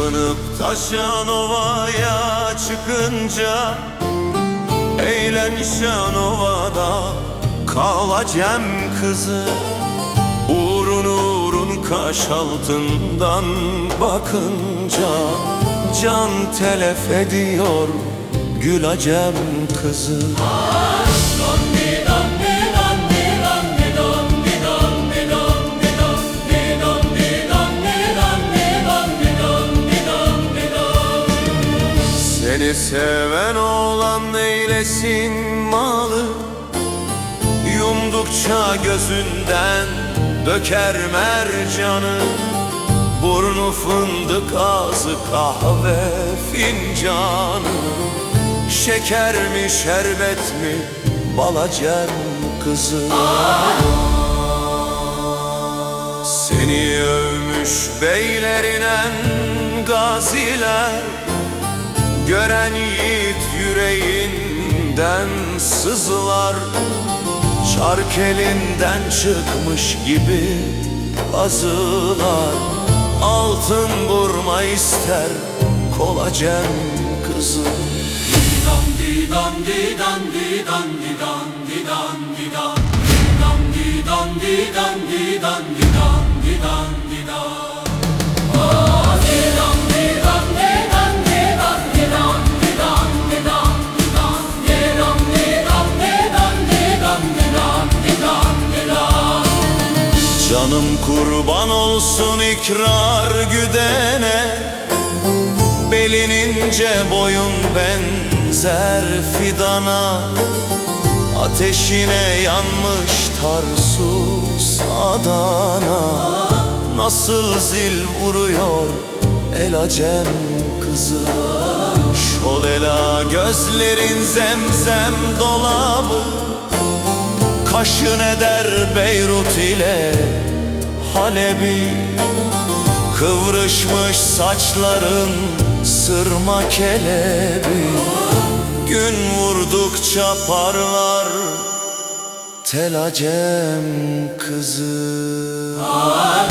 Çırpınıp taşan ovaya çıkınca Eğlen Şanova'da kalacağım kızı Uğrun uğrun kaş altından bakınca Can telef ediyor gülacem kızı. Seni seven oğlan eylesin malı Yumdukça gözünden döker mercanı. Burnu fındık ağzı kahve fincanı. Şeker mi şerbet mi balacem kızı? Seni övmüş beylerinen gaziler Gören yiğit yüreğinden sızlar Çark elinden çıkmış gibi azılar. Altın burma ister kolacem kızı Canım kurban olsun ikrar güdene. Belin ince boyun benzer fidana. Ateşine yanmış Tarsus Adana. Nasıl zil vuruyor el acem kızı. Şolela gözlerin zemzem dolabı. Kaşın eder Beyrut ile Halep'i Kıvrışmış saçların sırma kelebi Gün vurdukça parlar tel acem kızı Aman